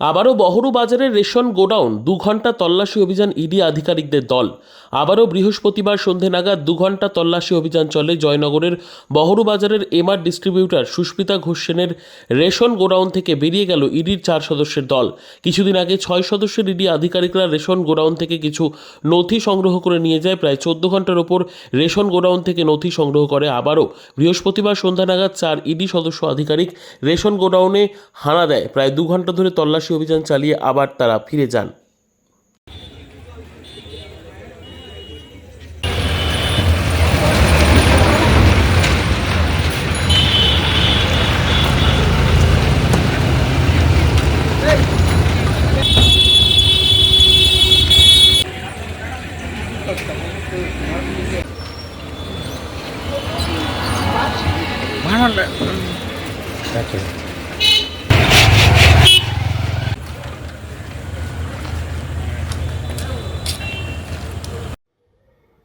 আবারও বহরু বাজারের ration godown, দু ঘণ্টা তল্লাশি অভিযান ইডি আধিকারিকদের দল। আবারও বৃহস্পতিবার সন্ধে নাগাদ দু ঘণ্টা তল্লাশি অভিযান চলে জয়নগরের বহরু বাজারের এমআর ডিস্ট্রিবিউটর সুস্মিতা ঘোষ সেনের রেশন গোডাউন থেকে বেরিয়ে গেল ইডির চার সদস্যের দল। কিছুদিন আগে ছয় সদস্যের ইডি আধিকারিকরা রেশন গোডাউন থেকে কিছু নথি সংগ্রহ করে নিয়ে যায়। প্রায় চোদ্দ ঘণ্টার ওপর রেশন গোডাউন থেকে নথি সংগ্রহ করে আবারও। বৃহস্পতিবার সন্ধ্যা নাগাদ চার ইডি সদস্য আধিকারিক রেশন গোডাউনে হানা দেয়। প্রায় দু ঘণ্টা ধরে তল্লাশি অভিযান চালিয়ে আবার তারা ফিরে যান।